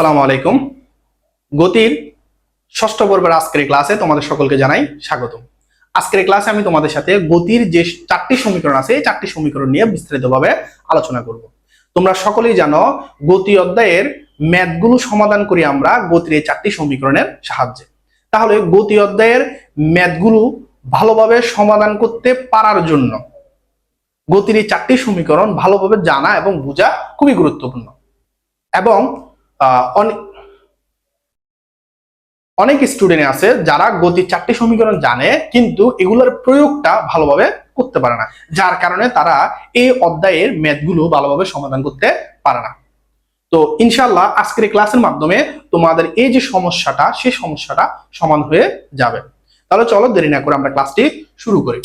আসসালামু আলাইকুম। গতির ষষ্ঠ পর্বের আজকের ক্লাসে তোমাদের সকলকে জানাই স্বাগত আজকের ক্লাসে আমি তোমাদের সাথে গতির যে চারটি সমীকরণ আছে, এই চারটি সমীকরণ নিয়ে বিস্তারিতভাবে আলোচনা করব। তোমরা সকলেই জানো, গতি অধ্যায়ের ম্যাথগুলো সমাধান করি আমরা গতির এই চারটি সমীকরণের সাহায্যে। তাহলে গতি অধ্যায়ের ম্যাথগুলো ভালোভাবে সমাধান করতে পারার জন্য গতির এই চারটি সমীকরণ ভালোভাবে জানা এবং বোঝা খুবই গুরুত্বপূর্ণ। এবং অনেক স্টুডেন্ট আছে যারা গতির চারটি সমীকরণ জানে, কিন্তু এগুলোর প্রয়োগটা ভালোভাবে করতে পারে না। যার কারণে তারা এই অধ্যায়ের ম্যাথগুলো ভালোভাবে সমাধান করতে পারে না। তো ইনশাল্লাহ আজকের ক্লাসের মাধ্যমে তোমাদের এই যে সমস্যাটা, সেই সমস্যাটা সমান হয়ে যাবে। তাহলে চলো দেরি না করে আমরা ক্লাসটি শুরু করি।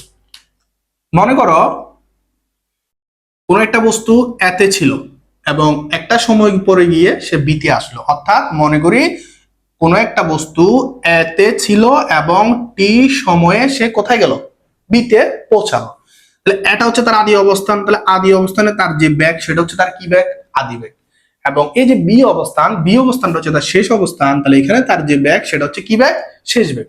মনে করো কোনো একটা বস্তু এতে ছিল। এবং একটা সময় পরে গিয়ে সে বিতে আসলো। অর্থাৎ মনে করি কোনো একটা বস্তু এতে ছিল এবং টি সময়ে সে কোথায় গেল? বিতে পৌঁছালো। তাহলে এটা হচ্ছে তার আদি অবস্থান। তাহলে আদি অবস্থানে তার যে ব্যাগ, সেটা হচ্ছে তার কি ব্যাগ? আদি ব্যাগ। এবং এই যে বি অবস্থান, বি অবস্থানটা হচ্ছে তার শেষ অবস্থান। তাহলে এখানে তার যে ব্যাগ, সেটা হচ্ছে কি ব্যাগ? শেষ ব্যাগ।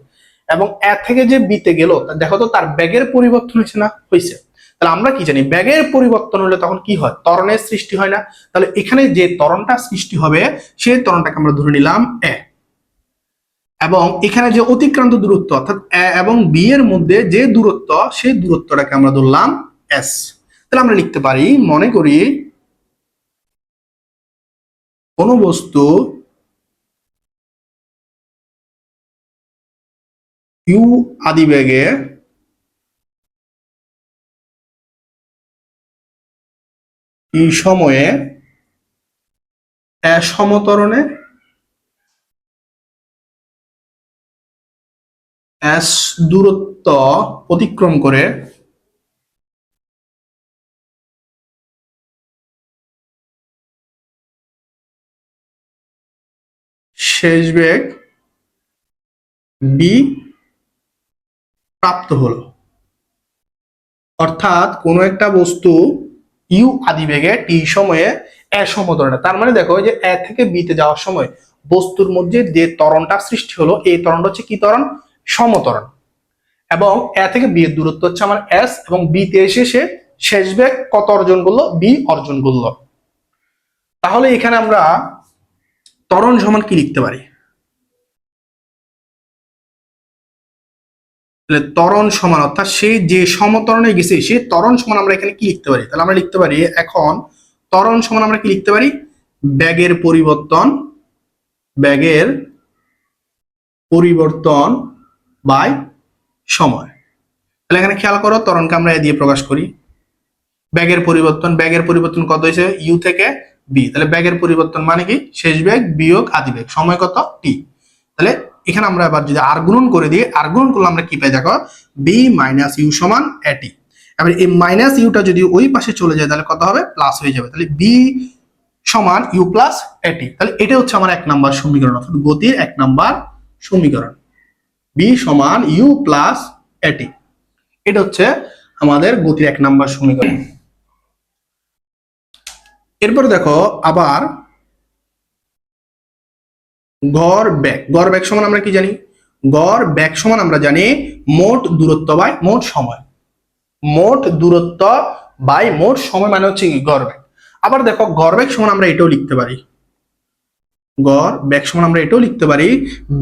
এবং এ থেকে যে বিতে গেল দেখো তো তার ব্যাগের পরিবর্তন হয়েছে না? হয়েছে। তাহলে আমরা কি জানি ব্যাগের পরিবর্তন হলে তখন কি হয়? ত্বরণের সৃষ্টি হয় না। তাহলে এখানে যে ত্বরণটা সৃষ্টি হবে, সেই ত্বরণটাকে আমরা ধরে নিলাম এ। এবং এখানে যে অতিক্রান্ত দূরত্ব, অর্থাৎ এ এবং বি এর মধ্যে যে দূরত্ব, সেই দূরত্বটাকে আমরা ধরলাম এস। তাহলে আমরা লিখতে পারি, মনে করি কোন বস্তু ইউ আদি এই সময়ে এ সমতরণে এস দূরত্ব অতিক্রম করে শেষ বেগ বি প্রাপ্ত হলো। অর্থাৎ কোনো একটা বস্তু ইউ আদি বেগে টি সময়ে এ সমতরণে তার মানে দেখো যে এ থেকে বিতে যাওয়ার সময় বস্তুর মধ্যে যে ত্বরণটা সৃষ্টি হলো, এই ত্বরণটা হচ্ছে কি ত্বরণ? সমতরণ। এবং এ থেকে বি এর দূরত্ব হচ্ছে আমার এস, এবং বি তে এসে সে শেষ বেগ কত অর্জন করল? বি অর্জন করল। তাহলে এখানে আমরা ত্বরণ সমান কি লিখতে পারি? তাহলে ত্বরণ সমান, অর্থাৎ সে যে সমতরণে গেছে, সে ত্বরণ সমান আমরা এখানে কি লিখতে পারি? তাহলে আমরা লিখতে পারি, এখন ত্বরণ সমান আমরা কি লিখতে পারি? ব্যাগের পরিবর্তন ব্যাগের পরিবর্তন বাই সময়। তাহলে এখানে খেয়াল করো, ত্বরণকে আমরা এ দিয়ে প্রকাশ করি। ব্যাগের পরিবর্তন ব্যাগের পরিবর্তন কত হয়েছে? ইউ থেকে বি তাহলে ব্যাগের পরিবর্তন মানে কি? শেষ ব্যাগ বিয়োগ আদি ব্যাগ। সময় কত? টি তাহলে এখানে আমরা এবার যদি আর গুণন করে দিই আর গুণন করলে আমরা কি পাই দেখো? বি মাইনাস ইউ সমান এটি এবার এই মাইনাস ইউটা যদি ওই পাশে চলে যায়, তাহলে কত হবে? প্লাস হয়ে যাবে। তাহলে বি সমান ইউ প্লাস এটি তাহলে এটা হচ্ছে আমার এক নাম্বার সমীকরণ, অর্থাৎ গতির এক নাম্বার সমীকরণ। বি সমান ইউ প্লাস এটি এটা হচ্ছে আমাদের গতির এক নাম্বার সমীকরণ। এরপরে দেখো আবার গড় ব্যাগ গড় ব্যাগ সমান আমরা কি জানি? গড় ব্যাগ সমান আমরা জানি মোট দূরত্ব বাই মোট সময়। মোট দূরত্ব বাই মোট সময় মানে হচ্ছে কি গড় ব্যাগ আবার দেখো গড় ব্যাগ সমান আমরা এটাও লিখতে পারি। গড় ব্যাগ সমান আমরা এটাও লিখতে পারি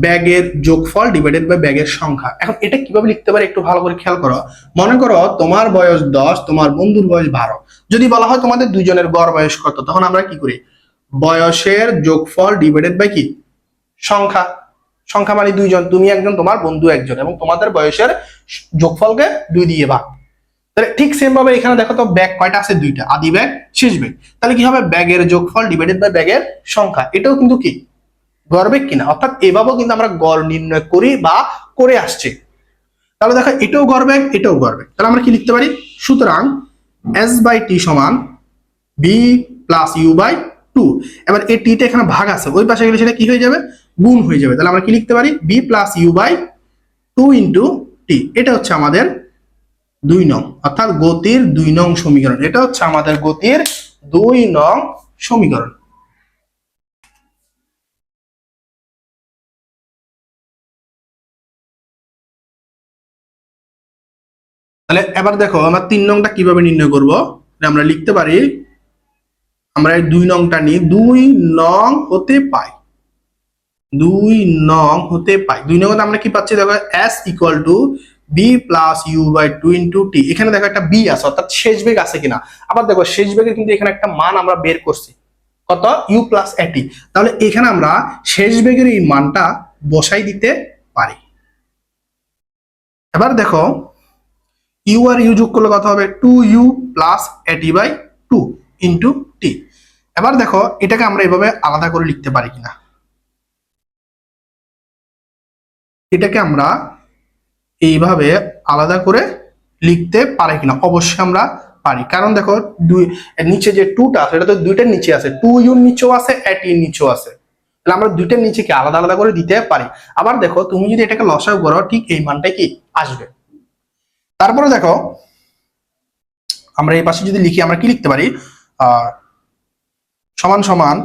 ব্যাগের যোগফল ডিভাইডেড বাই ব্যাগের সংখ্যা। এখন এটা কীভাবে লিখতে পারি একটু ভালো করে খেয়াল করো। মনে করো তোমার বয়স দশ, তোমার বন্ধুর বয়স বারো। যদি বলা হয় তোমাদের দুইজনের গড় বয়স কত, তখন আমরা কি করি? বয়সের যোগফল ডিভাইডেড বাই কি? সংখ্যা। সংখ্যা মানে দুইজন। তুমি একজন, তোমার বন্ধু একজন এবং তোমাদের বয়সের যোগফলকে দুই দিয়ে ভাগ। তাহলে ঠিক সেম ভাবে এখানে দেখো তো ব্যাগ কয়টা আছে? দুইটা। আদি ব্যাগ শেষ ব্যাগ তাহলে কি হবে? ব্যাগের যোগফল ডিভাইডেড বাই ব্যাগের সংখ্যা। এটাও কিন্তু কি? ব্যাগ কিনা। অর্থাৎ এভাবেও কিন্তু আমরা গড় নির্ণয় করি বা করে আসছি। তাহলে দেখো, এটাও গড় ব্যাগ এটাও ব্যাগ তাহলে আমরা কি লিখতে পারি? সুতরাং এস বাই টি সমান B plus U by two এবার এই টিটা এখানে ভাগ আছে। ওই পাশে গেলে সেটা কি হয়ে যাবে? গুণ হয়ে যাবে। তাহলে আমরা কি লিখতে পারি? B plus U by two into T এটা হচ্ছে আমাদের দুই নং, অর্থাৎ গতির দুই নং সমীকরণ। এটা হচ্ছে আমাদের গতির দুই নং সমীকরণ। তাহলে এবার দেখো, আমরা তিন নংটা কীভাবে নির্ণয় করব? আমরা লিখতে পারি, আমরা দুই নংটা নিই দুই নং হতে পাই। দুই নং হতে পাই। দুই নং আমরা কি পাচ্ছি? দেখো S equal to B plus U by two into T এখানে দেখো একটা বি আছে, অর্থাৎ শেষ বেগ আছে কিনা। আবার দেখো, শেষ বেগের কিন্তু এখানে একটা মান আমরা বের করছি। কত? ইউ প্লাস এটি তাহলে এখানে আমরা শেষ বেগের এই মানটা বসাই দিতে পারি। এবার দেখো ইউ আর ইউ যোগ করলে কত হবে? Two U plus A T by two into T এবার দেখো, এটাকে আমরা এভাবে আলাদা করে লিখতে পারি কিনা। এটাকে আমরা এইভাবে আলাদা করে লিখতে পারি কিনা? অবশ্যই আমরা পারি। কারণ দেখো, দুই, নিচে যে টুটা আছে এটা তো দুইটার নিচে আছে। টু ইউর নিচেও আছে এট ইউর নিচেও আছে। তাহলে আমরা দুইটার নিচে কি আলাদা আলাদা করে দিতে পারি। আবার দেখো, তুমি যদি এটাকে লসাগু করো, ঠিক এই মানটাই কি আসবে? তারপরে দেখো, আমরা এই পাশে যদি লিখি, আমরা কি লিখতে পারি? সমান সমান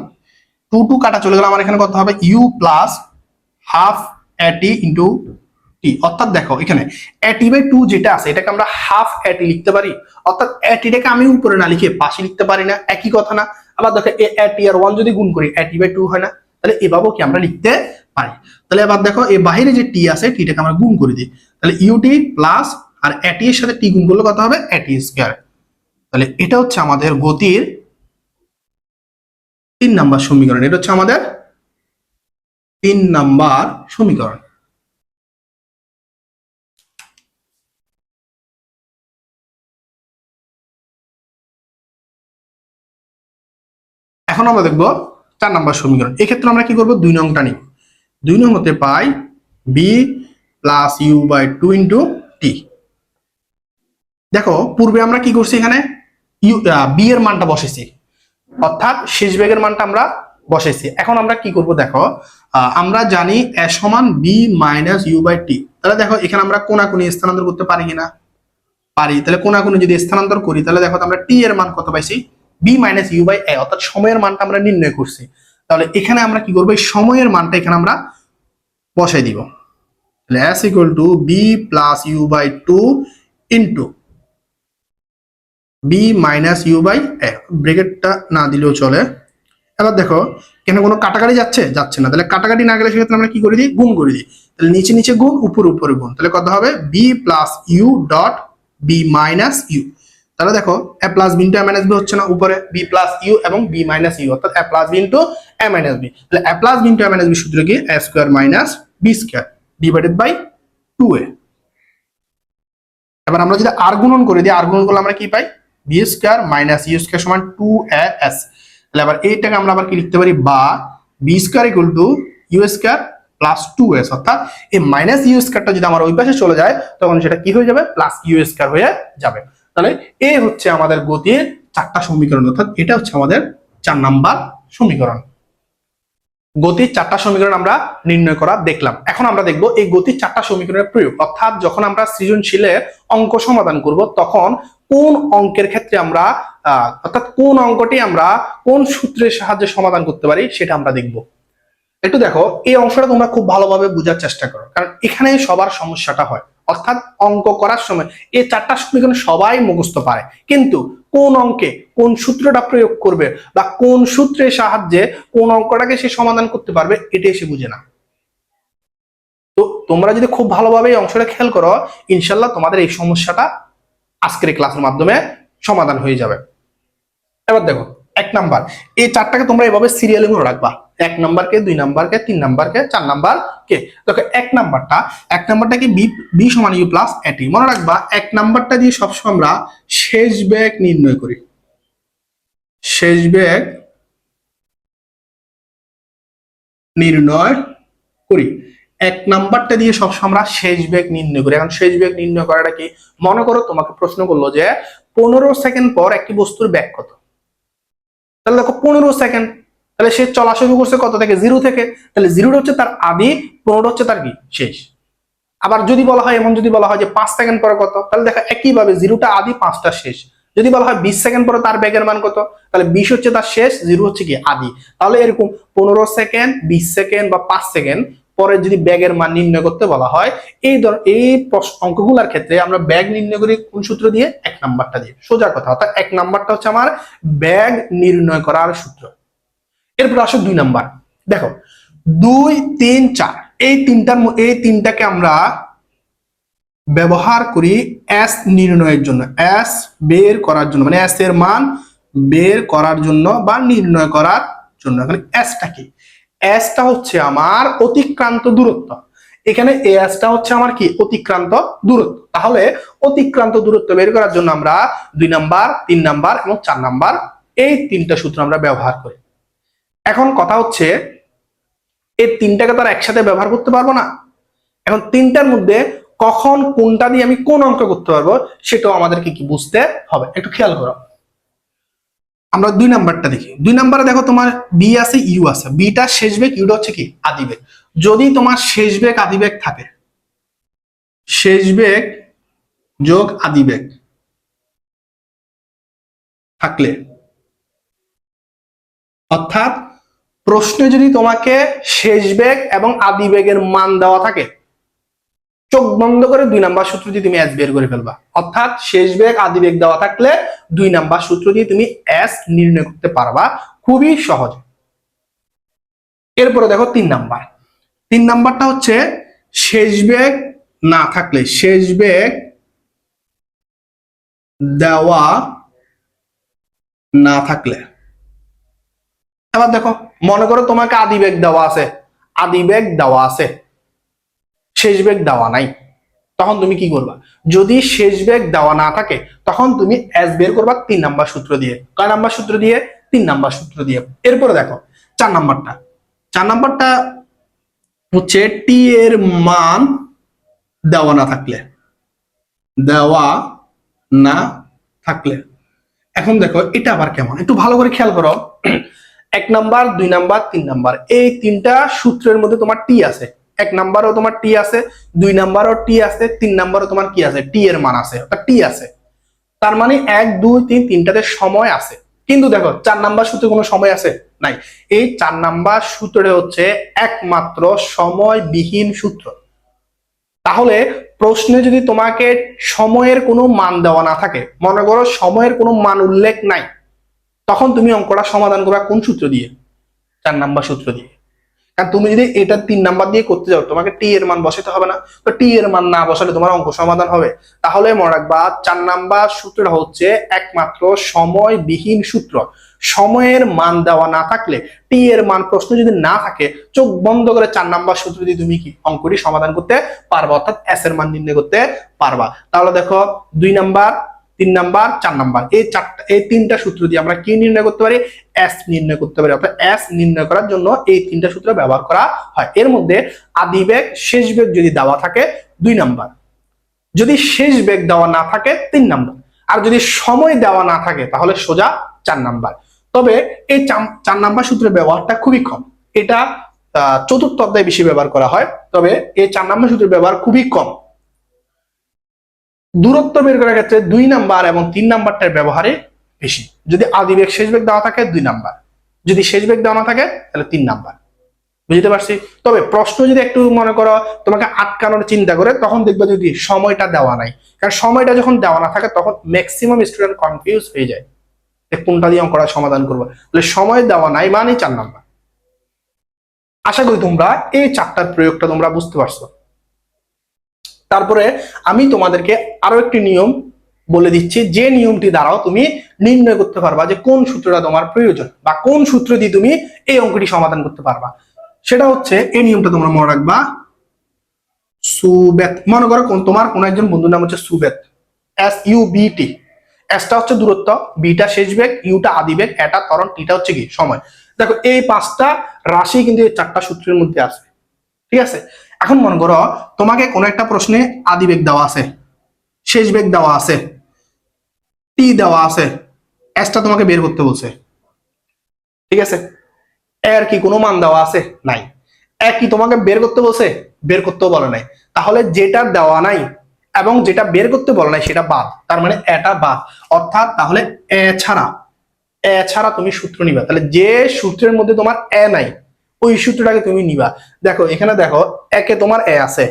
টু টু কাটা চলে গেলে। আমার এখানে কত হবে? U plus half A T into T অর্থাৎ দেখো এখানে এটি বাই টু যেটা আছে, এটাকে আমরা হাফ এটি লিখতে পারি। অর্থাৎ এটিটাকে আমি উপরে না লিখে পাশে লিখতে পারি না, একই কথা না। আবার দেখো এটি আর ওয়ান যদি গুণ করি এটি বাই টু হয় না, তাহলে এভাবেও কি আমরা লিখতে পারি? তাহলে এবার দেখো এই বাহিরে যে টি আছে টিটাকে আমরা গুণ করে দিই। তাহলে ইউটি প্লাস আর এটি এর সাথে টি গুণ করলে কত হবে? এটি স্কোয়ার তাহলে এটা হচ্ছে আমাদের গতির তিন নাম্বার সমীকরণ, এটা হচ্ছে আমাদের তিন নাম্বার সমীকরণ। এখন আমরা দেখব চার নাম্বার সমীকরণ। এক্ষেত্রে আমরা কি করব? দুই নংটা নিব। দুই নং হতে পাই B plus U by two into T দেখো, পূর্বে আমরা কি করছি এখানে? ইউ বি এর মানটা বসেছি অর্থাৎ শেষ বেগের মানটা আমরা বসেছি এখন আমরা কি করব দেখো? আমরা জানি এ সমান B minus U by T তাহলে দেখো, এখানে আমরা কোনাকুনি স্থানান্তর করতে পারি কিনা পারি। তাহলে কোনাকুনি যদি স্থানান্তর করি, তাহলে দেখো আমরা টি এর মান কত পাইছি? B minus U by A অর্থাৎ সময়ের মানটা আমরা নির্ণয় করছি। তাহলে এখানে আমরা কি করব? এই সময়ের মানটা এখানে আমরা বসাই দিব। তাহলে S equal to B plus U by two into B minus U by A ব্রেকেটটা না দিলেও চলে। এবার দেখো, কেন কোনো কাটাকাটি যাচ্ছে? যাচ্ছে না। তাহলে কাটাকাটি না গেলে সেক্ষেত্রে আমরা কি করে দিই? গুণ করে দিই। তাহলে নিচে নিচে গুণ, উপর উপরে গুণ। তাহলে কত হবে? B plus U dot B minus U তাহলে দেখো A plus B into A minus B হচ্ছে না উপরে বি প্লাস ইউ এবং বি মাইনাস ইউ অর্থাৎ A plus B into A minus B তাহলে A plus B into A minus B সূত্র কি? A square minus B square divided by two A এবার আমরা যদি আর গুণন করে দিই আর গুণন করলে আমরা কি পাই? B square minus U square সমান টু এ এস তাহলে আবার এইটাকে আমরা আবার কি লিখতে পারি? বা B square equal to U square plus two A অর্থাৎ এই মাইনাস ইউ স্কোয়ারটা যদি আমার ওই পাশে চলে যায়, তখন সেটা কি হয়ে যাবে? প্লাস ইউ স্কোয়ার হয়ে যাবে। তাহলে এ হচ্ছে আমাদের গতির চারটা সমীকরণ। অর্থাৎ এটা হচ্ছে আমাদের চার নাম্বার সমীকরণ। গতির চারটা সমীকরণ আমরা নির্ণয় করা দেখলাম। এখন আমরা দেখব এই গতির চারটা সমীকরণের প্রয়োগ। অর্থাৎ যখন আমরা সৃজনশীলের অঙ্ক সমাধান করব, তখন কোন অঙ্কের ক্ষেত্রে আমরা অর্থাৎ কোন অঙ্কটি আমরা কোন সূত্রের সাহায্যে সমাধান করতে পারি সেটা আমরা দেখব। একটু দেখো, এই অংশটা তোমরা খুব ভালোভাবে বোঝার চেষ্টা করো, কারণ এখানে সবার সমস্যাটা হয়। অর্থাৎ অঙ্ক করার সময় এই চারটা সমীকরণ সবাই মুখস্থ পারে কিন্তু কোন অঙ্কে কোন সূত্রটা প্রয়োগ করবে বা কোন সূত্রের সাহায্যে কোন অঙ্কটাকে সে সমাধান করতে পারবে, এটাই সে বুঝে না। তো তোমরা যদি খুব ভালোভাবে এই অংশটা খেয়াল করো, ইনশাল্লাহ তোমাদের এই সমস্যাটা আজকের ক্লাসের মাধ্যমে সমাধান হয়ে যাবে। এবার দেখো, এক নাম্বার। এই চারটাকে তোমরা এভাবে সিরিয়ালি মনে রাখবা। এক নাম্বারকে, দুই নাম্বারকে, তিন নাম্বারকে, চার নাম্বার কে দেখো, এক নাম্বারটা এক নাম্বারটা কি বি বি সমান ইউ প্লাস এটি মনে রাখবা, এক নাম্বারটা দিয়ে সবসময় আমরা শেষ ব্যাগ নির্ণয় করি। শেষ ব্যাগ নির্ণয় করি। এক নাম্বারটা দিয়ে সবসময় আমরা শেষ ব্যাগ নির্ণয় করি। এখন শেষ ব্যাগ নির্ণয় করাটা কি? মনে করো তোমাকে প্রশ্ন করল যে, পনেরো সেকেন্ড পর একটি বস্তুর ব্যাগ কত? তাহলে দেখো পনেরো সেকেন্ড তাহলে সে চলা শুরু করছে কত থেকে? জিরো থেকে। তাহলে জিরোটা হচ্ছে তার আদি, পনেরো হচ্ছে তার কি? শেষ। আবার যদি বলা হয়, এমন যদি বলা হয় যে পাঁচ সেকেন্ড পরে কত? তাহলে দেখো একইভাবে জিরোটা আদি পাঁচটা শেষ। যদি বলা হয় বিশ সেকেন্ড পরে তার ব্যাগের মান কত? তাহলে বিশ হচ্ছে তার শেষ জিরো হচ্ছে কি আদি। তাহলে এরকম পনেরো সেকেন্ড বিশ সেকেন্ড বা পাঁচ সেকেন্ড পরে যদি ব্যাগের মান নির্ণয় করতে বলা হয়, এই ধর, এই অঙ্কগুলোর ক্ষেত্রে আমরা ব্যাগ নির্ণয় করি কোন সূত্র দিয়ে? এক নাম্বারটা দিয়ে। সোজা কথা, অর্থাৎ এক নাম্বারটা হচ্ছে আমার ব্যাগ নির্ণয় করার সূত্র। এরপর আসো দুই নাম্বার। দেখো, দুই, তিন, চার, এই তিনটার এই তিনটাকে আমরা ব্যবহার করি এস নির্ণয়ের জন্য। এস বের করার জন্য মানে এস এর মান বের করার জন্য বা নির্ণয় করার জন্য। এখানে এসটা কি? এসটা হচ্ছে আমার অতিক্রান্ত দূরত্ব। এখানে এসটা হচ্ছে আমার কি? অতিক্রান্ত দূরত্ব। তাহলে অতিক্রান্ত দূরত্ব বের করার জন্য আমরা দুই নাম্বার, তিন নাম্বার এবং চার নাম্বার এই তিনটা সূত্র আমরা ব্যবহার করি। এখন কথা হচ্ছে, এই তিনটাকে তো আর একসাথে ব্যবহার করতে পারব না। এখন তিনটার মধ্যে কখন কোনটা দিয়ে আমি কোন অঙ্ক করতে পারব, সেটাও আমাদেরকে কি বুঝতে হবে। একটু খেয়াল করো। আমরা দুই নাম্বারটা দেখি। দুই নাম্বারে দেখো তোমার বি আছে ইউ আছে। বিটা শেষ বেগ ইউটা হচ্ছে কি? আদি বেগ। যদি তোমার শেষ বেগ আদি বেগ থাকে, শেষ বেগ যোগ আদি বেগ থাকলে, অর্থাৎ প্রশ্নে যদি তোমাকে শেষ বেগ এবং আদি বেগের মান দেওয়া থাকে চোখ বন্ধ করে দুই নাম্বার সূত্র দিয়ে তুমি এস বের করে ফেলবা। অর্থাৎ শেষ বেগ, আদি বেগ দেওয়া থাকলে দুই নাম্বার সূত্র দিয়ে তুমি এস নির্ণয় করতে পারবা খুবই সহজ। এরপরে দেখো তিন নাম্বার। তিন নাম্বারটা হচ্ছে শেষ বেগ না থাকলে, শেষ বেগ দেওয়া না থাকলে। এবার দেখো, মনে করো তোমাকে আদি বেগ দেওয়া আছে, আদি বেগ দেওয়া আছে। শেষ ব্যাগ দেওয়া নাই। তখন তুমি কি করবা? যদি শেষ ব্যাগ দেওয়া না থাকে, তখন তুমি এস বের করবা তিন নাম্বার সূত্র দিয়ে। কয় নাম্বার সূত্র দিয়ে? তিন নাম্বার সূত্র দিয়ে। এরপরে দেখো, চার নাম্বারটা। চার নাম্বারটা হচ্ছে টি এর মান দেওয়া না থাকলে। দেওয়া না থাকলে। এখন দেখো, এটা আবার কেমন? একটু ভালো করে খেয়াল করো। এক নাম্বার, দুই নাম্বার, তিন নাম্বার, এই তিনটা সূত্রের মধ্যে তোমার টি আছে। এক নাম্বারও তোমার টি আছে, দুই নাম্বারও টি আছে, তিন নাম্বারও তোমার কি আছে? টি এর মান আছে, অর্থাৎ টি আছে। তার মানে এক, দুই, তিন, তিনটাতে সময় আছে। কিন্তু দেখো, চার নাম্বার সূত্রে কোনো সময় আছে? নাই। এই চার নাম্বার সূত্রে হচ্ছে একমাত্র সময়বিহীন সূত্র। তাহলে প্রশ্নে যদি তোমাকে সময়ের কোনো মান দেওয়া না থাকে, মনে করো সময়ের কোনো মান উল্লেখ নাই, তখন তুমি অঙ্কটা সমাধান করবে কোন সূত্র দিয়ে? চার নাম্বার সূত্র দিয়ে। কারণ তুমি যদি এটা তিন নাম্বার দিয়ে করতে যাও, তোমাকে টি এর মান বসাতে হবে না। তো টি এর মান না বসালে তোমার অঙ্ক সমাধান হবে। তাহলে মনে রাখবা, চার নাম্বার সূত্রটা হচ্ছে একমাত্র সময়বিহীন সূত্র। সময়ের মান দেওয়া না থাকলে টি এর মান প্রশ্ন যদি না থাকে, চোখ বন্ধ করে চার নাম্বার সূত্র দিয়ে তুমি কি অঙ্কটি সমাধান করতে পারবা? অর্থাৎ এস এর মান নির্ণয় করতে পারবা। তাহলে দেখো, দুই নাম্বার তিন নাম্বার, চার নাম্বার। এই চারটা এই তিনটা সূত্র দিয়ে আমরা কি নির্ণয় করতে পারি? এস নির্ণয় করতে পারি। অর্থাৎ এস নির্ণয় করার জন্য এই তিনটা সূত্র ব্যবহার করা হয়। এর মধ্যে আদি বেগ, শেষ বেগ যদি দেওয়া থাকে, দুই নাম্বার। যদি শেষ বেগ দেওয়া না থাকে, তিন নাম্বার। আর যদি সময় দেওয়া না থাকে, তাহলে সোজা চার নাম্বার। তবে এই চার নাম্বার সূত্রের ব্যবহারটা খুবই কম। এটা চতুর্থ অধ্যায়ে বেশি ব্যবহার করা হয়। তবে এই চার নাম্বার সূত্রের ব্যবহার খুবই কম। দূরত্ব বের করার ক্ষেত্রে দুই নাম্বার এবং তিন নাম্বারটার ব্যবহারে বেশি। যদি আদি বেগ শেষ বেগ দেওয়া থাকে, দুই নাম্বার। যদি শেষ বেগ দেওয়া না থাকে, তাহলে তিন নাম্বার। বুঝতে পারছি? তবে প্রশ্ন যদি একটু মনে করো, তোমাকে আটকানোর চিন্তা করে, তখন দেখবে যদি সময়টা দেওয়া নাই। কারণ সময়টা যখন দেওয়া না থাকে, তখন ম্যাক্সিমাম স্টুডেন্ট কনফিউজ হয়ে যায়। যে কোনটা দিয়ে অঙ্কটা সমাধান করব? তাহলে সময় দেওয়া নাই মানে চার নাম্বার। আশা করি তোমরা এই চারটার প্রয়োগটা তোমরা বুঝতে পারছ। তারপরে আমি তোমাদেরকে আরও একটি নিয়ম বলে দিচ্ছি। যে নিয়মটি দ্বারাও তুমি নির্ণয় করতে পারবা যে কোন সূত্রটা তোমার প্রয়োজন বা কোন সূত্র দিয়ে তুমি এই অঙ্কটি সমাধান করতে পারবা। সেটা হচ্ছে এই নিয়মটা তোমরা মনে রাখবা, সুবেত। মনে করো তোমার কোন একজন বন্ধুর নাম হচ্ছে Subet. S U B T এসটা হচ্ছে দূরত্ব বিটা শেষ বেগ ইউটা আদি বেগ এটা ত্বরণ টিটা হচ্ছে কি? সময়। দেখো, এই পাঁচটা রাশি কিন্তু এই চারটা সূত্রের মধ্যে আসবে ঠিক আছে? এখন মনে করো, তোমাকে কোনো একটা প্রশ্নে আদি বেগ দেওয়া আছে, শেষ বেগ দেওয়া আছে টি দেওয়া আছে এসটা তোমাকে বের করতে বলছে। ঠিক আছে? এর কি কোনো মান দেওয়া আছে? নাই। এক কি তোমাকে বের করতে বলছে? বের করতেও বলে নাই। তাহলে যেটা দেওয়া নাই এবং যেটা বের করতে বলে নাই সেটা বাদ। তার মানে এটা বাদ। অর্থাৎ তাহলে এ ছাড়া এ ছাড়া তুমি সূত্র নিবে। তাহলে যে সূত্রের মধ্যে তোমার এ নাই ওই সূত্রটাকে তুমি নিবা। দেখো, এখানে দেখো, একে তোমার এ আছে,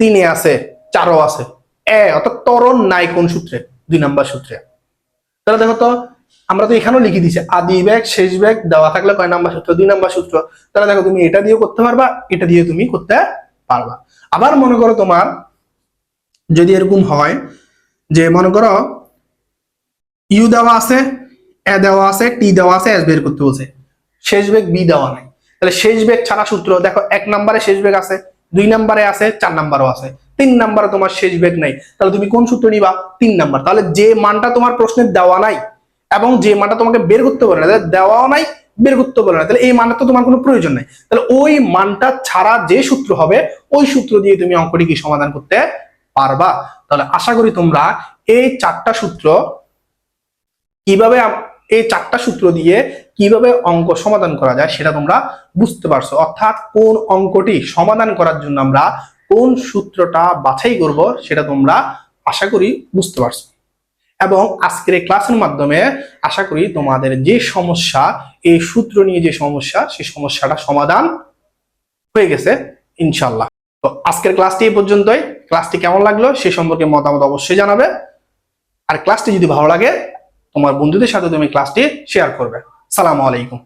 তিনে আছে, চারও আছে। এ অর্থাৎ তরণ নাই কোন সূত্রে? দুই নাম্বার সূত্রে। তাহলে দেখো তো, আমরা তো এখানেও লিখে দিছি আদি ব্যাগ, শেষ ব্যাগ, দেওয়া থাকলে কয় নাম্বার সূত্র? দুই নাম্বার সূত্র। তাহলে দেখো, তুমি এটা দিয়ে করতে পারবা, এটা দিয়ে তুমি করতে পারবা। আবার মনে করো তোমার, যদি এরকম হয়, যে মনে করো, ইউ দেওয়া আছে, এ দেওয়া আছে, টি দেওয়া আছে, এস বের করতে বলছে। শেষ বেগ বি দেওয়া নাই। তাহলে শেষ বেগ ছাড়া সূত্র, দেখো এক নম্বরে শেষ বেগ আছে, দুই নম্বরে আছে, চার নাম্বারও আছে। তিন নাম্বারে তোমার শেষ বেগ নাই। তাহলে তুমি কোন সূত্র নিবা? তিন নাম্বার। তাহলে যে মানটা তোমার প্রশ্নে দেওয়া নাই এবং যে মানটা তোমাকে বের করতে বলে না দেওয়াও নাই, বের করতে বলে না তাহলে এই মানটা তো তোমার কোনো প্রয়োজন নাই। তাহলে ওই মানটা ছাড়া যে সূত্র হবে, ওই সূত্র দিয়ে তুমি অঙ্কটি কি সমাধান করতে পারবা? তাহলে আশা করি তোমরা এই চারটা সূত্র কীভাবে এই চারটা সূত্র দিয়ে কীভাবে অঙ্ক সমাধান করা যায় সেটা তোমরা বুঝতে পারছ। অর্থাৎ কোন অঙ্কটি সমাধান করার জন্য আমরা কোন সূত্রটা বাছাই করব সেটা তোমরা আশা করি বুঝতে পারছ। এবং আজকের এই ক্লাসের মাধ্যমে আশা করি তোমাদের যে সমস্যা, এই সূত্র নিয়ে যে সমস্যা, সেই সমস্যাটা সমাধান হয়ে গেছে ইনশাল্লাহ তো আজকের ক্লাসটি এই পর্যন্তই। ক্লাসটি কেমন লাগল সে সম্পর্কে মতামত অবশ্যই জানাবে। আর ক্লাসটি যদি ভালো লাগে তোমার বন্ধুদের সাথে তুমি ক্লাসটি শেয়ার করবে। সালামু আলাইকুম।